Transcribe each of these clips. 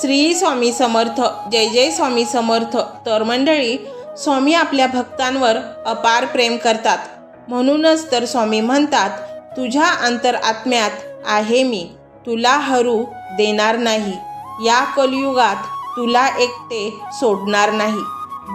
श्री स्वामी समर्थ जय जय स्वामी समर्थ. तर मंडळी स्वामी आपल्या भक्तांवर अपार प्रेम करतात. म्हणूनच तर स्वामी म्हणतात तुझ्या अंतरात्म्यात आहे मी. तुला हरू देणार नाही. या कलियुगात तुला एकटे सोडणार नाही.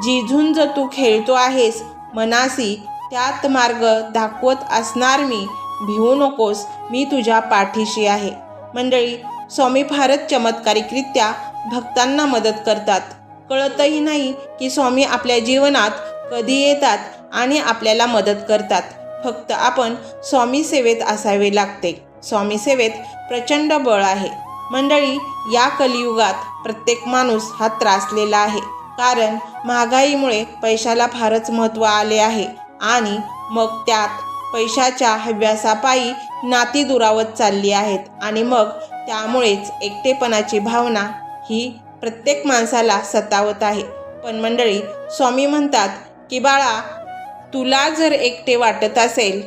जी झुंज तू खेळतो आहेस मनासी त्यात मार्ग दाखवत असणार मी. भिवू नकोस. मी तुझ्या पाठीशी आहे. मंडळी स्वामी फारच चमत्कारिकरित्या भक्तांना मदत करतात. कळतही नाही की स्वामी आपल्या जीवनात कधी येतात आणि आपल्याला मदत करतात. फक्त आपण स्वामी सेवेत असावे लागते. स्वामी सेवेत प्रचंड बळ आहे. मंडळी या कलियुगात प्रत्येक माणूस हा त्रासलेला आहे. कारण महागाईमुळे पैशाला फारच महत्त्व आले आहे आणि मग त्यात पैशाच्या हव्यासापायी नाती दुरावत चालली आहेत. आणि मग त्यामुळेच एकटेपणाची भावना ही प्रत्येक माणसाला सतावत आहे. पण मंडळी स्वामी म्हणतात की बाळा तुला जर एकटे वाटत असेल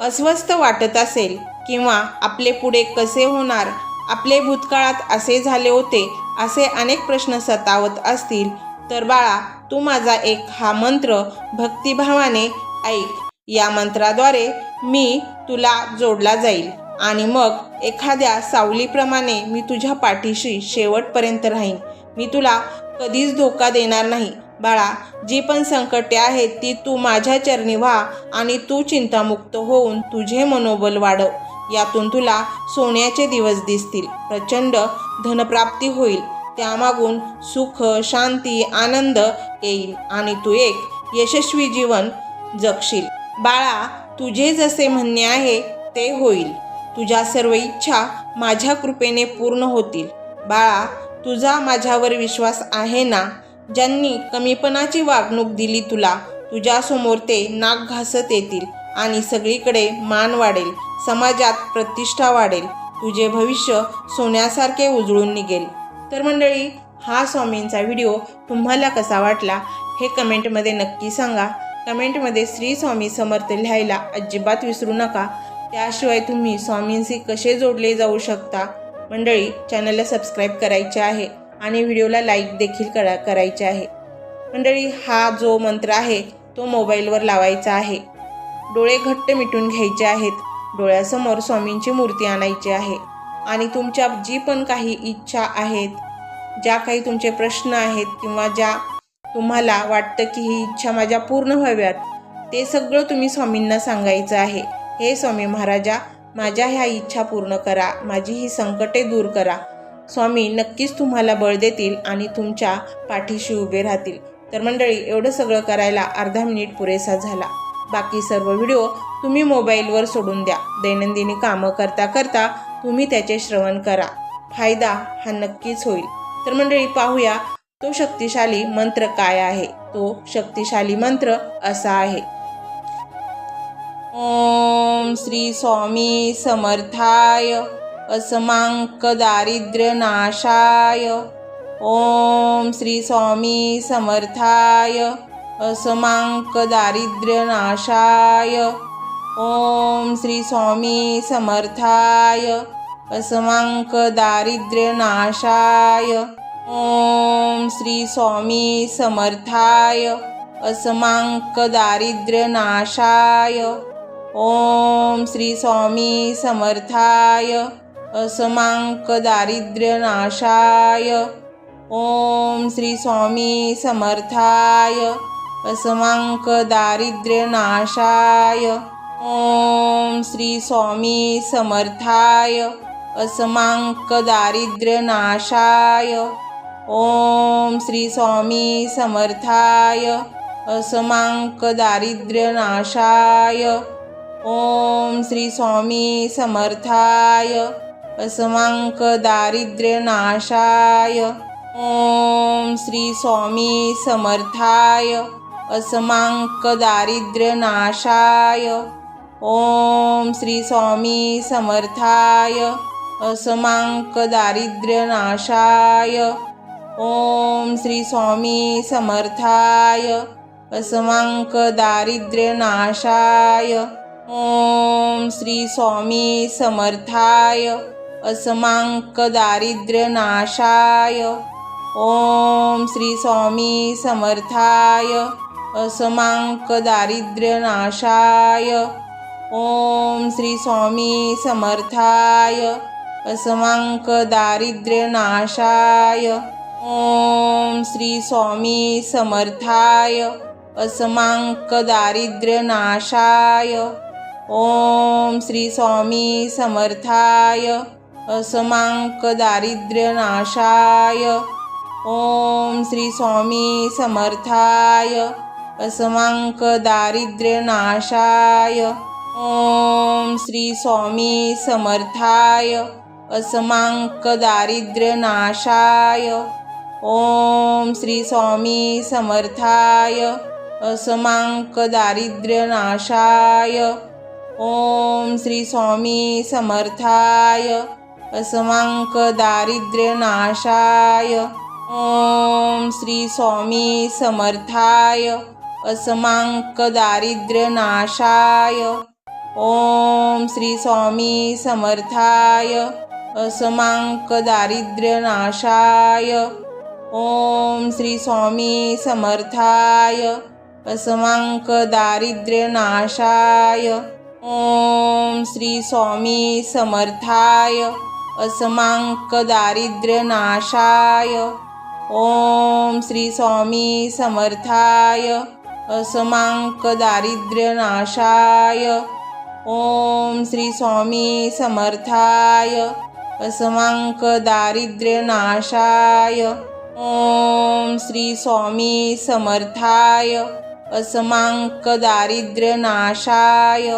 अस्वस्थ वाटत असेल किंवा आपले पुढे कसे होणार आपले भूतकाळात असे झाले होते असे अनेक प्रश्न सतावत असतील तर बाळा तू माझा एक हा मंत्र भक्तिभावाने ऐक. या मंत्राद्वारे मी तुला जोडला जाईल आणि मग एखाद्या सावलीप्रमाणे मी तुझ्या पाठीशी शेवटपर्यंत राहीन. मी तुला कधीच धोका देणार नाही. बाळा जी पण संकटे आहेत ती तू माझ्या चरणी व्हा आणि तू चिंतामुक्त होऊन तुझे मनोबल वाढव. यातून तुला सोन्याचे दिवस दिसतील. प्रचंड धनप्राप्ती होईल. त्यामागून सुख शांती आनंद येईल आणि तू एक यशस्वी जीवन जगशील. बाळा तुझे जसे म्हणणे आहे ते होईल. तुझ्या सर्व इच्छा माझ्या कृपेने पूर्ण होतील. बाळा तुझा माझ्यावर विश्वास आहे ना? ज्यांनी कमीपणाची वागणूक दिली तुला तुझ्यासमोर ते नाक घासत येतील आणि सगळीकडे मान वाढेल समाजात प्रतिष्ठा वाढेल तुझे भविष्य सोन्यासारखे उजळून निघेल. तर मंडळी हा स्वामींचा व्हिडिओ तुम्हाला कसा वाटला हे कमेंटमध्ये नक्की सांगा. कमेंटमध्ये श्री स्वामी समर्थ लिहायला अजिबात विसरू नका. त्याशिवाय तुम्ही स्वामींशी कसे जोडले जाऊ शकता? मंडळी चॅनलला सबस्क्राईब करायचे आहे आणि व्हिडिओला लाईक देखील करा करायचे आहे. मंडळी हा जो मंत्र आहे तो मोबाईलवर लावायचा आहे. डोळे घट्ट मिटून घ्यायचे आहेत. डोळ्यासमोर स्वामींची मूर्ती आणायची आहे. आणि तुमच्या जी पण काही इच्छा आहेत ज्या काही तुमचे प्रश्न आहेत किंवा ज्या तुम्हाला वाटतं की ही इच्छा माझ्या पूर्ण व्हाव्यात? ते सगळं तुम्ही स्वामींना सांगायचं आहे. हे स्वामी महाराजा माझ्या ह्या इच्छा पूर्ण करा. माझी ही संकटे दूर करा. स्वामी नक्कीच तुम्हाला बळ देतील आणि तुमच्या पाठीशी उभे राहतील. तर मंडळी एवढं सगळं करायला अर्धा मिनिट पुरेसा झाला. बाकी सर्व व्हिडिओ तुम्ही मोबाईलवर सोडून द्या. दैनंदिनी कामं करता करता तुम्ही त्याचे श्रवण करा. फायदा हा नक्कीच होईल. तर मंडळी पाहूया तो शक्तिशाली मंत्र काय आहे? तो शक्तिशाली मंत्र असा आहे. ओम श्री स्वामी समर्थाय असमांक दारिद्र्य नाशाय ओम श्री स्वामी समर्थाय असमांक दारिद्र्य नाशाय ओम श्री स्वामी समर्थाय असमांक दारिद्र्य नाशाय ओम श्री स्वामी समर्थाय असमांक दारिद्र्य नाशाय ओम श्री स्वामी समर्थाय असमांक दारिद्र्य नाशाय ओम श्री स्वामी समर्थाय असमांक दारिद्र्य नाशाय ओम श्री स्वामी समर्थाय असमांक दारिद्र्य नाशाय ओम श्री स्वामी समर्थाय असमांक दारिद्र्य नाशाय ओम श्री स्वामी समर्थाय असमांक दारिद्र्य नाशाय ओम श्री स्वामी समर्थाय असमांक दारिद्र्य नाशाय ओम श्री स्वामी समर्थाय असमांक दारिद्र्य नाशाय ओम श्री स्वामी समर्थाय असमांक दारिद्र्य नाशाय ओम श्री स्वामी समर्थाय असमांक दारिद्र्यनाशाय ओम श्री स्वामी समर्थाय असमांक दारिद्र्यनाशाय ओम श्री स्वामी समर्थाय असमांक दारिद्र्यनाशाय ओम श्री स्वामी समर्थाय असमांक दारिद्र्यनाशाय ओम श्री स्वामी समर्थाय असमांक दारिद्र्यनाशाय ओम श्री स्वामी समर्थाय असमांक दारिद्र्यनाशाय ओम श्री स्वामी समर्थाय असमांक दारिद्र्यनाशाय ओम श्री स्वामी समर्थाय असमांक दारिद्र्यनाशाय ओम श्री स्वामी समर्थाय असमांक दारिद्र्यनाशाय ओम श्री स्वामी समर्थाय असमांक दारिद्र्यनाशाय ओम श्री स्वामी समर्थाय असमांक दारिद्र्यनाशाय ओम श्री स्वामी समर्थाय असमांक दारिद्र्यनाशाय ओम श्री स्वामी समर्थाय असमांक दारिद्र्यनाशाय ओम श्री स्वामी समर्थाय असमांक दारिद्र्यनाशाय ओम श्री स्वामी समर्थाय असमांक दारिद्र्यनाशाय ओम श्री स्वामी समर्थाय असमांक दारिद्र्यनाशाय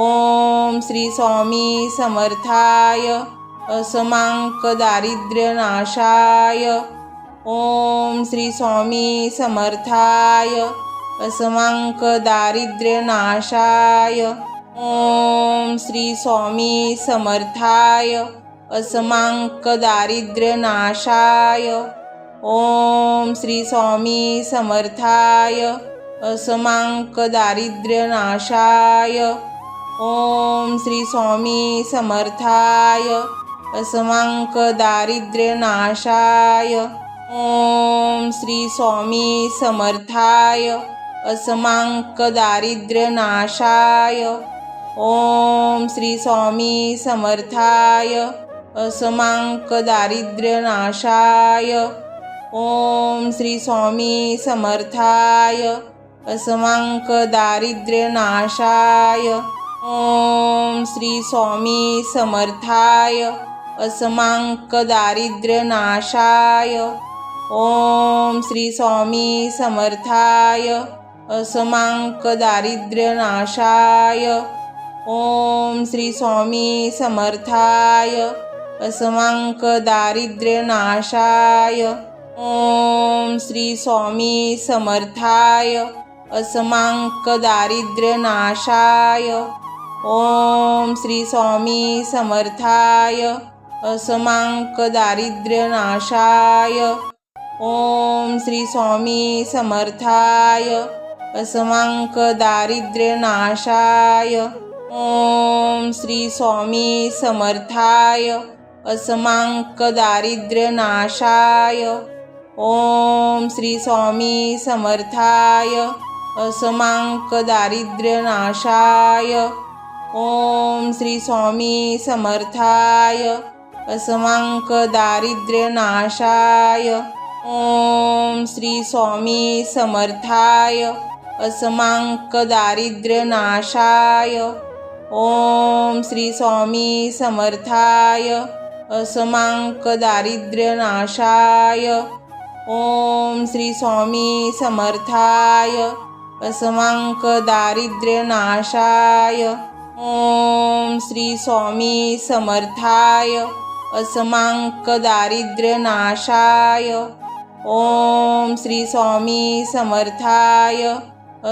ओम श्री स्वामी समर्थाय असमांक दारिद्र्यनाशाय ओम श्री स्वामी समर्थाय असमांक दारिद्र्यनाशाय ओम श्री स्वामी समर्थाय असमांक दारिद्र्यनाशाय ओम श्री स्वामी समर्थाय असमांक दारिद्र्यनाशाय ओम श्री स्वामी समर्थाय असमांक दारिद्र्यनाशाय ओम श्री स्वामी समर्थाय असमांक दारिद्र्यनाशाय ओम श्री स्वामी समर्थाय असमांक दारिद्र्यनाशाय ओम श्री स्वामी समर्थाय असमांक दारिद्र्यनाशाय ओम श्री स्वामी समर्थाय असमांक दारिद्र्यनाशाय ओम श्री स्वामी समर्थाय असमांक दारिद्र्यनाशाय ओम श्री स्वामी समर्थाय असमांक दारिद्र्यनाशाय ओम श्री स्वामी समर्थाय असमांक दारिद्र्यनाशाय ओम श्री स्वामी समर्थाय असमांक दारिद्र्यनाशाय ओम श्री स्वामी समर्थाय असमांक दारिद्र्यनाशाय ओम श्री स्वामी समर्थाय असमांक दारिद्र्यनाशाय ओम श्री स्वामी समर्थाय. असमांक दारिद्र्यनाशाय ओम श्री स्वामी समर्थाय. असमांक दारिद्र्यनाशाय ओम श्री स्वामी समर्थाय. असमांक दारिद्र्यनाशाय ओम श्री स्वामी समर्थाय. असमांक दारिद्र्यनाशाय ओम श्री स्वामी समर्थाय असमांक दारिद्र्यनाशाय ओम श्री स्वामी समर्थाय असमांक दारिद्र्यनाशाय ओम श्री स्वामी समर्थाय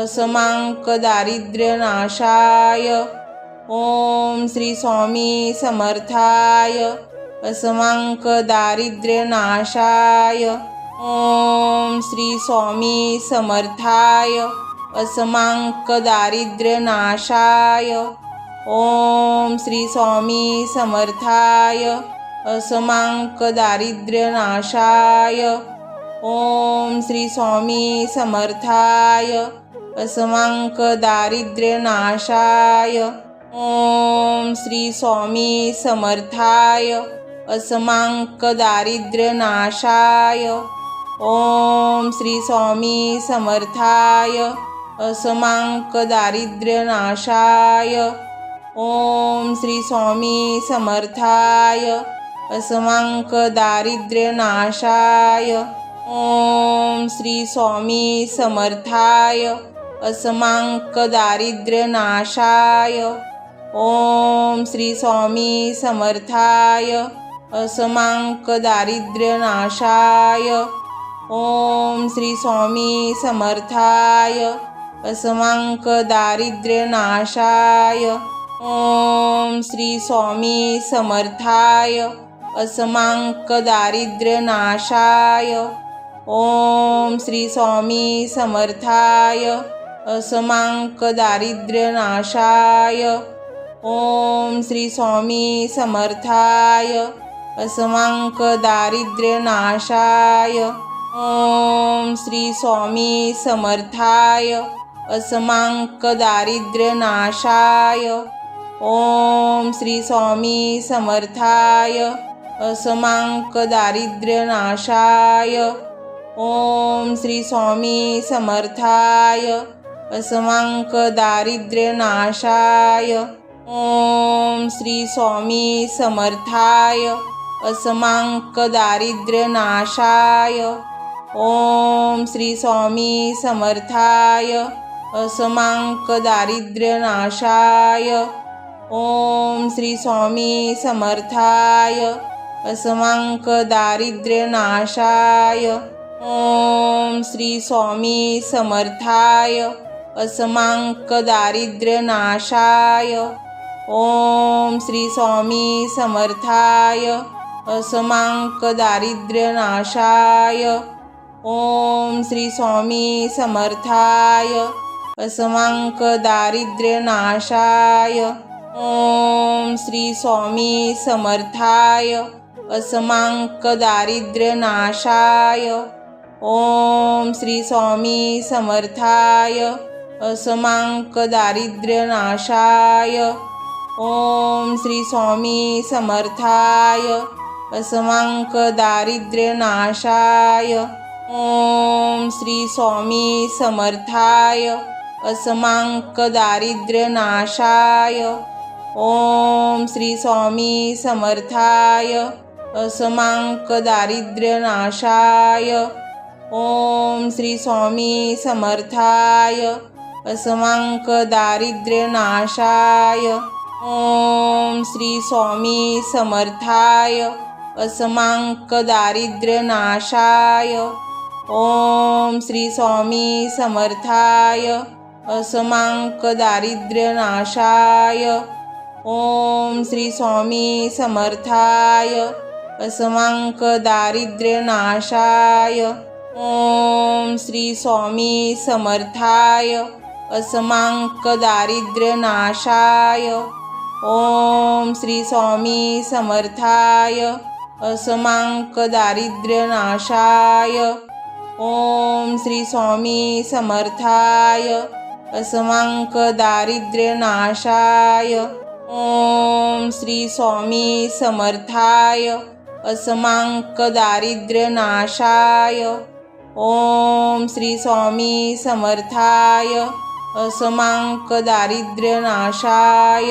असमांक दारिद्र्यनाशाय ओम श्री स्वामी समर्थाय असमांक दारिद्र्यनाशाय ओम श्री स्वामी समर्थाय असमांक दारिद्र्यनाशाय ओम श्री स्वामी समर्थाय असमांक दारिद्र्यनाशाय ओम श्री स्वामी समर्थाय असमांक दारिद्र्यनाशाय ओम श्री स्वामी समर्थाय असमांक दारिद्र्यनाशाय ओम श्री स्वामी समर्थाय असमांक दारिद्र्यनाशाय ओम श्री स्वामी समर्थाय असमांक दारिद्र्यनाशाय ओम श्री स्वामी समर्थाय असमांक दारिद्र्यनाशाय ओम श्री स्वामी समर्थाय असमांक दारिद्र्यनाशाय ओम श्री स्वामी समर्थाय असमांक दारिद्र्यनाशाय ओम श्री स्वामी समर्थाय असमांक दारिद्र्यनाशाय ओम श्री स्वामी समर्थाय असमांक दारिद्र्यनाशाय ओम श्री स्वामी समर्थाय असमांक दारिद्र्यनाशाय ओम श्री स्वामी समर्थाय असमांक दारिद्र्यनाशाय ओम श्री स्वामी समर्थाय असमांक दारिद्र्यनाशाय ओम श्री स्वामी समर्थाय असमांक दारिद्र्यनाशाय ओम श्री स्वामी समर्थाय असमांक दारिद्र्यनाशाय ओम श्री स्वामी समर्थाय असमांक दारिद्र्यनाशाय ओम श्री स्वामी समर्थाय असमांक दारिद्र्यनाशाय ओम श्री स्वामी समर्थाय असमांक दारिद्र्यनाशाय ओम श्री स्वामी समर्थाय असमांक दारिद्र्यनाशाय ओम श्री स्वामी समर्थाय असमांक दारिद्र्यनाशाय ओम श्री स्वामी समर्थाय असमांक दारिद्र्यनाशाय ओम श्री स्वामी समर्थाय असमांक दारिद्र्यनाशाय ओम श्री स्वामी समर्थाय असमांक दारिद्र्यनाशाय ओम श्री स्वामी समर्थाय असमांक दारिद्र्यनाशाय ओम श्री स्वामी समर्थाय असमांक दारिद्र्यनाशाय ओम श्री स्वामी समर्थाय असमांक दारिद्र्यनाशाय ओम श्री स्वामी समर्थाय असमांक दारिद्र्यनाशाय ओम श्री स्वामी समर्थाय असमांक दारिद्र्यनाशाय ओम श्री स्वामी समर्थाय असमांक दारिद्र्यनाशाय ओम श्री स्वामी समर्थाय असमांक दारिद्र्यनाशाय ओम श्री स्वामी समर्थाय असमांक दारिद्र्यनाशाय ओम श्री स्वामी समर्थाय असमांक दारिद्र्यनाशाय ओम श्री स्वामी समर्थाय असमांक दारिद्र्यनाशाय ओम श्री स्वामी समर्थाय असमांक दारिद्र्यनाशाय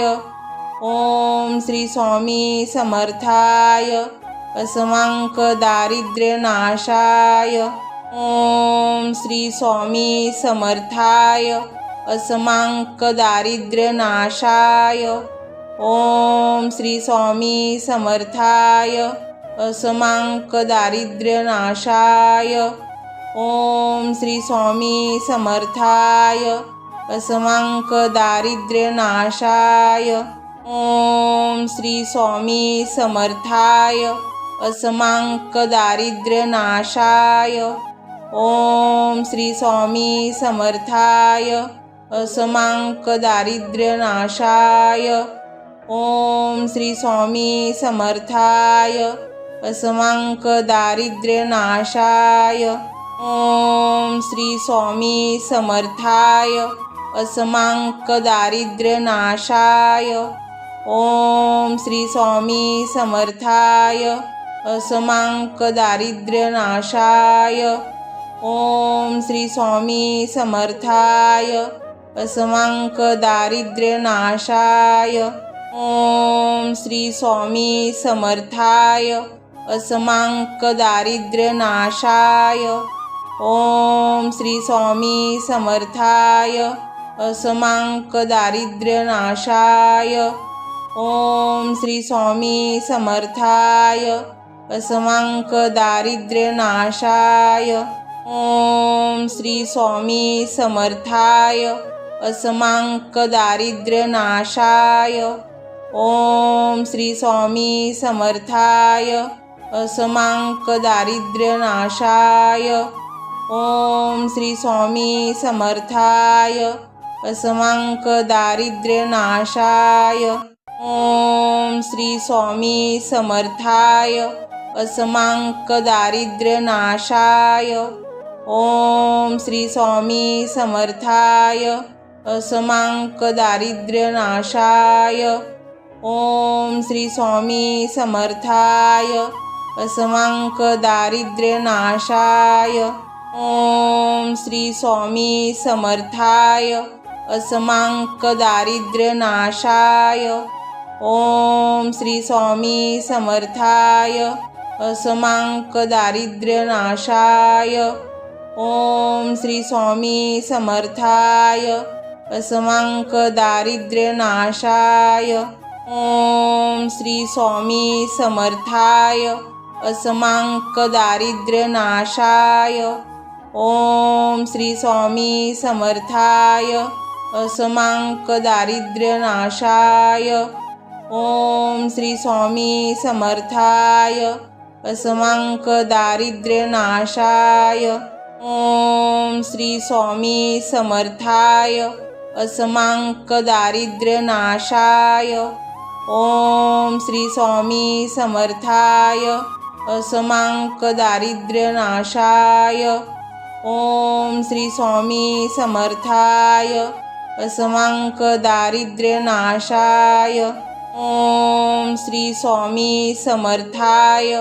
ओम श्री स्वामी समर्थाय असमांक दारिद्र्यनाशाय ओम श्री स्वामी समर्थाय असमांक दारिद्र्यनाशाय ओम श्री स्वामी समर्थाय असमांक दारिद्र्यनाशाय ओम श्री स्वामी समर्थाय असमांक दारिद्र्यनाशाय ओम श्री स्वामी समर्थाय असमांक दारिद्र्यनाशाय ओम श्री स्वामी समर्थाय असमांक दारिद्र्यनाशाय ओम श्री स्वामी समर्थाय असमांक दारिद्र्यनाशाय ओम श्री स्वामी समर्थाय असमांक दारिद्र्यनाशाय ओम श्री स्वामी समर्थाय असमांक दारिद्र्यनाशाय ओम श्री स्वामी समर्थाय असमांक दारिद्र्यनाशाय ओम श्री स्वामी समर्थाय असमांक दारिद्र्यनाशाय ओम श्री स्वामी समर्थाय असमांक दारिद्र्यनाशाय ओम श्री स्वामी समर्थाय असमांक दारिद्र्यनाशाय ओम श्री स्वामी समर्थाय असमांक दारिद्र्यनाशाय ओम श्री स्वामी समर्थाय असमांक दारिद्र्यनाशाय ओम श्री स्वामी समर्थाय असमांक दारिद्र्यनाशाय ओम श्री स्वामी समर्थाय असमांक दारिद्र्यनाशाय ओम श्री स्वामी समर्थाय असमांक दारिद्र्यनाशाय ओम श्री स्वामी समर्थाय असमांक दारिद्र्यनाशाय ओम श्री स्वामी समर्थाय असमांक दारिद्र्यनाशाय ओम श्री स्वामी समर्थाय असमांक दारिद्र्यनाशाय ओम श्री स्वामी समर्थाय असमांक दारिद्र्यनाशाय ओम श्री स्वामी समर्थाय असमांक दारिद्र्यनाशाय ओम श्री स्वामी समर्थाय असमांक दारिद्र्यनाशाय ओम श्री स्वामी समर्थाय असमांक दारिद्र्यनाशाय ओम श्री स्वामी समर्थाय असमांक दारिद्र्यनाशाय ओम श्री स्वामी समर्थाय असमांक दारिद्र्यनाशाय ओम श्री स्वामी समर्थाय असमांक दारिद्र्यनाशाय ओम श्री स्वामी समर्थाय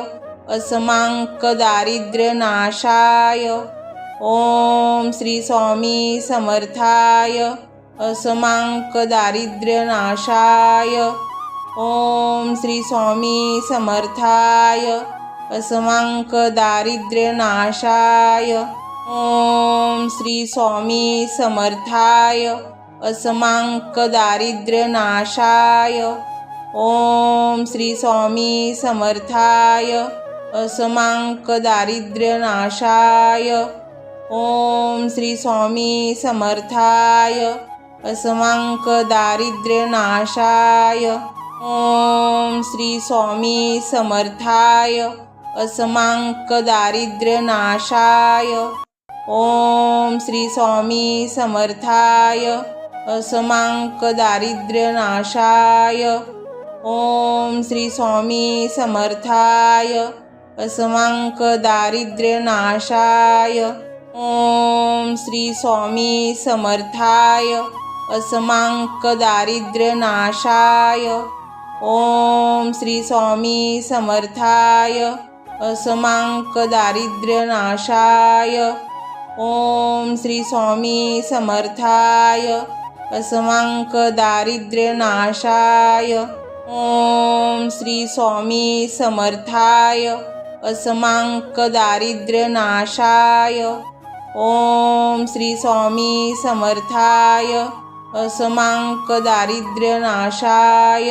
असमांक दारिद्र्यनाशाय ओम श्री स्वामी समर्थाय असमांक दारिद्र्यनाशाय ओम श्री स्वामी समर्थाय असमांक दारिद्र्यनाशाय ओम श्री स्वामी समर्थाय असमांक दारिद्र्यनाशाय ओम श्री स्वामी समर्थाय असमांक दारिद्र्यनाशाय ओम श्री स्वामी समर्थाय. असमांक दारिद्र्यनाशाय ओम श्री स्वामी समर्थाय. असमांक दारिद्र्यनाशाय ओम श्री स्वामी समर्थाय. असमांक दारिद्र्यनाशाय ओम श्री स्वामी समर्थाय. असमांक दारिद्र्यनाशाय ओम श्री स्वामी समर्थाय असमांक दारिद्र्यनाशाय ओम श्री स्वामी समर्थाय असमांक दारिद्र्यनाशाय ओम श्री स्वामी समर्थाय असमांक दारिद्र्यनाशाय ओम श्री स्वामी समर्थाय असमांक दारिद्र्यनाशाय ओम श्री स्वामी समर्थाय असमांक दारिद्र्यनाशाय